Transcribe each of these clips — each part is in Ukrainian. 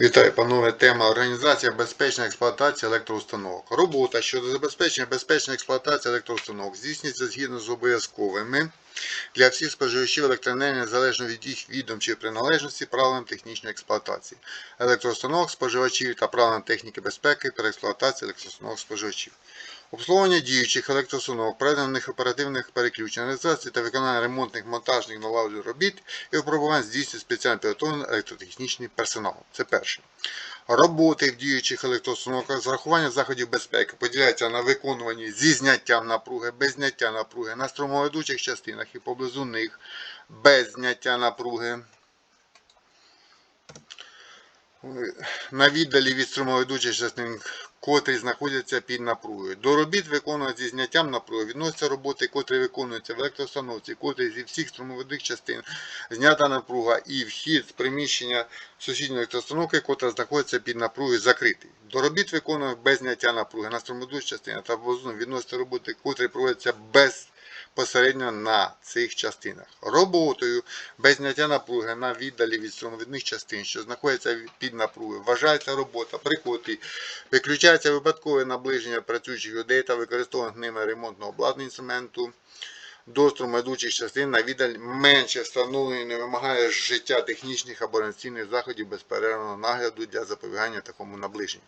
Вітаю, панове. Тема організація безпечної експлуатації електроустановок. Робота щодо забезпечення безпечної експлуатації електроустановок здійснюється згідно з обов'язковими для всіх споживачів електроенергії незалежно від їх відом чи приналежності правилам технічної експлуатації електроустановок споживачів та правилам техніки безпеки при експлуатації електроустановок споживачів. Обслуговування діючих електроустановок, проведених оперативних переключень, реалізації та виконання ремонтних, монтажних налагоджень робіт і випробувань здійснює спеціально підготовлений електротехнічний персонал. Це перше. Роботи в діючих електроустановках з врахуванням заходів безпеки поділяються на виконувані зі зняттям напруги, без зняття напруги, на струмоведучих частинах і поблизу них, без зняття напруги, на віддалі від струмоведучих частин, котрі знаходяться під напругою. До робіт, виконуваних зі зняттям напруги, відносяться роботи, котрі виконуються в електростановці, котрі зі всіх струмових частин знята напруга і вхід з приміщення сусідньої електростановки, котра знаходиться під напругою, закритий. До робіт, виконуваних без зняття напруги на струмових частинах та відносяться роботи, котрі проводяться без Посередньо на цих частинах. Роботою без зняття напруги на віддалі від струмовідних частин, що знаходяться під напругою, вважається робота, при котрій виключається випадкове наближення працюючих людей та використовуваних ними ремонтного обладнання інструменту до струмовідучих частин на віддаль менше встановленої не вимагає життя технічних або організаційних заходів безперервного нагляду для запобігання такому наближенню.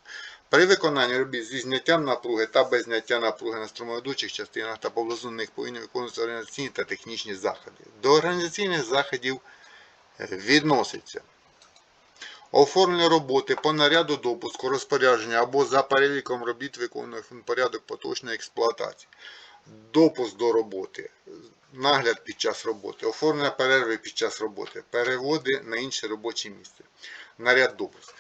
При виконанні робіт зі зняттям напруги та без зняття напруги на струмоведучих частинах та поблизу них повинні виконуватися організаційні та технічні заходи. До організаційних заходів відноситься оформлення роботи по наряду допуску, розпорядження або за переліком робіт, виконуних в порядок поточної експлуатації, допуск до роботи, нагляд під час роботи, оформлення перерви під час роботи, переводи на інше робоче місце, наряд допуск.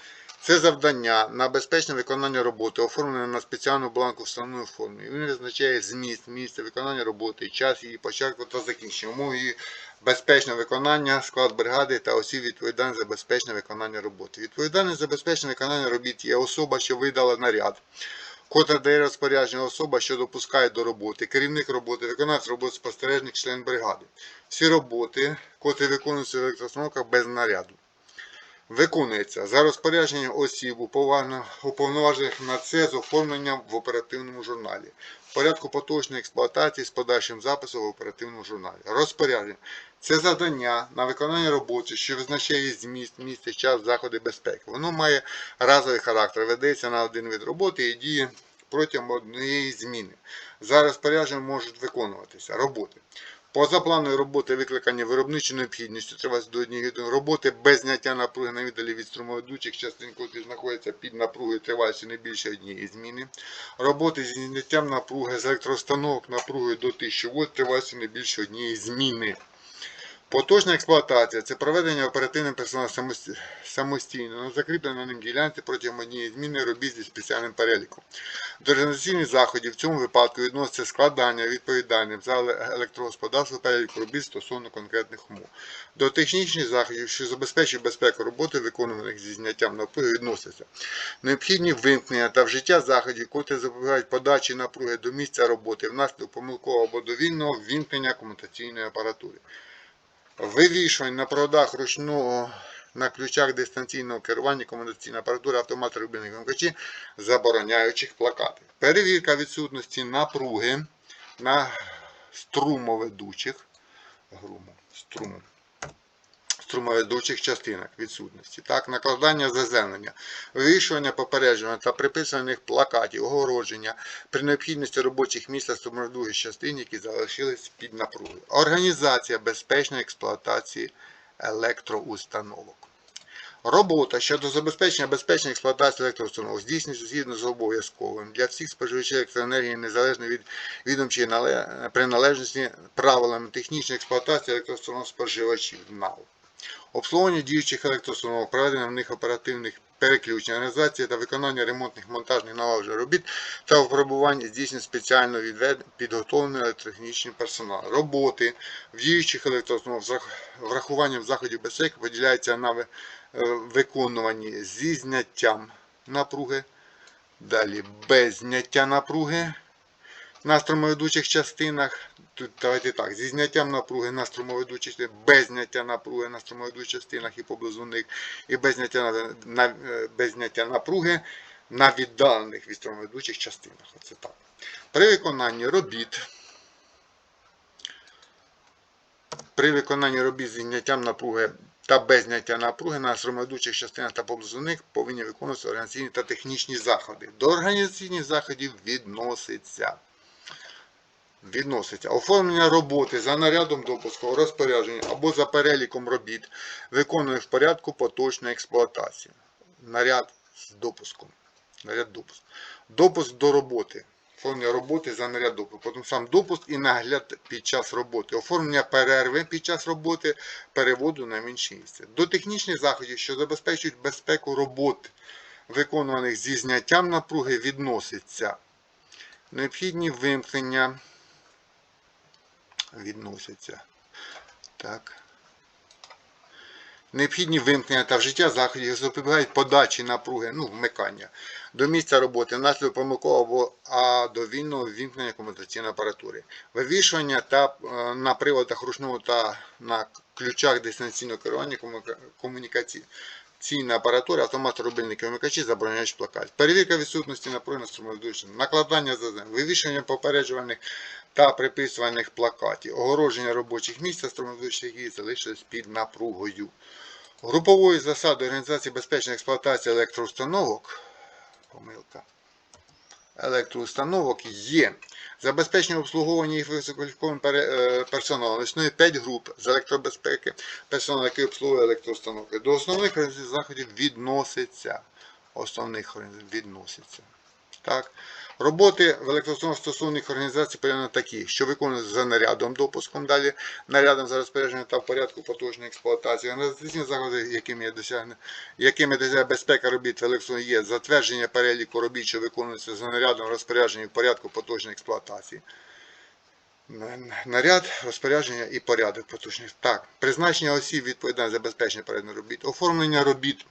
Це завдання на безпечне виконання роботи, оформлене на спеціальну бланку встановленої формі. Він визначає зміст, місце виконання роботи, час її початку та закінчення, умови її безпечне виконання, склад бригади та осіб відповідальних за безпечне виконання роботи. Відповідальність за безпечне виконання робіт є особа, що видала наряд, котра дає розпорядження особа, що допускає до роботи, керівник роботи, виконавець роботи, спостережник, член бригади. Всі роботи, котрі виконуються в електростановках без наряду виконується за розпорядженням осіб, уповноважених на це з оформленням в оперативному журналі. Порядку поточної експлуатації з подальшим записом в оперативному журналі. Розпорядження. Це завдання на виконання роботи, що визначає зміст, місце, час, заходи безпеки. Воно має разовий характер, ведеться на один вид роботи і діє протягом однієї зміни. За розпорядженням можуть виконуватися роботи. Позапланові роботи викликані виробничою необхідністю тривати до однієї години роботи без зняття напруги на віддалі від струмоведучих частин, котрі знаходяться під напругою тривалістю не більше однієї зміни. Роботи зі зняттям напруги з електроустановок напругою до 1000 Вт тривалістю не більше однієї зміни. Поточна експлуатація це проведення оперативним персоналом самостійно на закріпленій ним ділянці протягом однієї зміни робіт зі спеціальним переліком. До організаційних заходів в цьому випадку відноситься складання відповідальним за електрогосподарство переліку робіт стосовно конкретних умов. До технічних заходів, що забезпечують безпеку роботи, виконуваних зі зняттям напруги, відносяться необхідні вимкнення та вжиття заходів, котрі запобігають подачі напруги до місця роботи внаслідок помилкового або довільного ввімкнення комутаційної апаратури. Вивішування на проводах ручного на ключах дистанційного керування комунікаційна апаратури автомат рубільних вимкачі забороняючих плакати. Перевірка відсутності напруги на струмоведучих груму, струму, струмоведучих частинах відсутності. Так, накладання заземлення, вивішування попередження та приписаних плакатів, огородження при необхідності робочих місць та струмоведучих частин, які залишились під напругою. Організація безпечної експлуатації електроустановок. Робота щодо забезпечення безпечної експлуатації електроустановок здійснюється згідно з обов'язковим для всіх споживачів електроенергії незалежно від відомчої приналежності правилами технічної експлуатації електроустановок споживачів НАУ. Обслуговування діючих електроустановок, проведення в них оперативних переключень, організація та виконання ремонтних монтажних налагоджень робіт та випробувань здійснює спеціально підготовлений електротехнічний персонал. Роботи в діючих електроустановок з врахуванням заходів безпеки поділяються на е, зі зняттям напруги, далі без зняття напруги на струмоведучих частинах. Тут давайте так, зі зняттям напруги на струмоведучих без зняття напруги на струмоведучих частинах і поблизу них, і без зняття, на, без зняття напруги на віддалених від струмоведучих частинах. Оце так. При виконанні робіт. При виконанні робіт з зняттям напруги та без зняття напруги на струмоведучих частинах та поблизу них повинні виконуватися організаційні та технічні заходи. До організаційних заходів відноситься. Відноситься оформлення роботи за нарядом допуску, розпорядження або за переліком робіт, виконує в порядку поточної експлуатації. Наряд з допуском. Наряд допуск. Допуск до роботи. Оформлення роботи за наряд допуску. Потім сам допуск і нагляд під час роботи. Оформлення перерви під час роботи, переводу на інше місце. До технічних заходів, що забезпечують безпеку роботи, виконуваних зі зняттям напруги, відноситься необхідні вимкнення. Відносяться. Так. Необхідні вимкнення та вжиття заходів, запобігають подачі напруги, ну, вмикання до місця роботи внаслідок помилкового або а до вільного ввімкнення комутаційної апаратури. Вивішування та е, на приводах ручного та на ключах дистанційного керування комуніка- комунікаційної апаратура, автомат рубильники вимикачі, забороняючи плакат. Перевірка відсутності напруження на струмовидучення, накладання зазем, вивішення попереджувальних та приписувальних плакатів, огородження робочих місць та струмовидучих, які залишились під напругою. Груповою засадою організації безпечної експлуатації електроустановок помилка. Електроустановок є забезпечення обслуговування їх висококваліфікованим е, персоналом. Існує 5 груп з електробезпеки персоналу, який обслуговує електроустановки. До основних заходів відноситься. Основних відноситься. Так. Роботи в електроустановках стосовних організацій порівняно такі, що виконуються за нарядом допуском, далі нарядом за розпорядженням та в порядку поточної експлуатації. Організаційні заходи, якими є досягнення, якими досягає безпека робіт в електроні є затвердження переліку робіт, що виконуються за нарядом розпорядження в порядку поточної експлуатації. Наряд, розпорядження і порядок поточних. Так, призначення осіб відповідальних за забезпечення передних робіт, оформлення робіт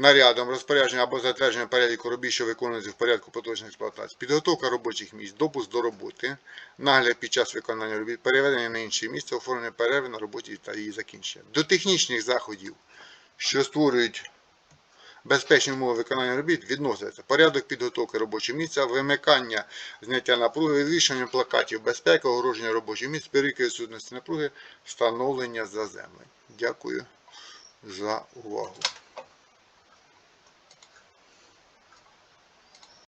нарядом, розпорядження або затвердження переліку робіт, що виконуються в порядку поточної експлуатації, підготовка робочих місць, допуск до роботи, нагляд під час виконання робіт, переведення на інше місце, оформлення перерви на роботі та її закінчення. До технічних заходів, що створюють безпечні умови виконання робіт, відносяться порядок підготовки робочого місця, вимикання зняття напруги, вивішення плакатів безпеки, огородження робочих місць, перевірки відсутності напруги, встановлення заземлень. Дякую за увагу.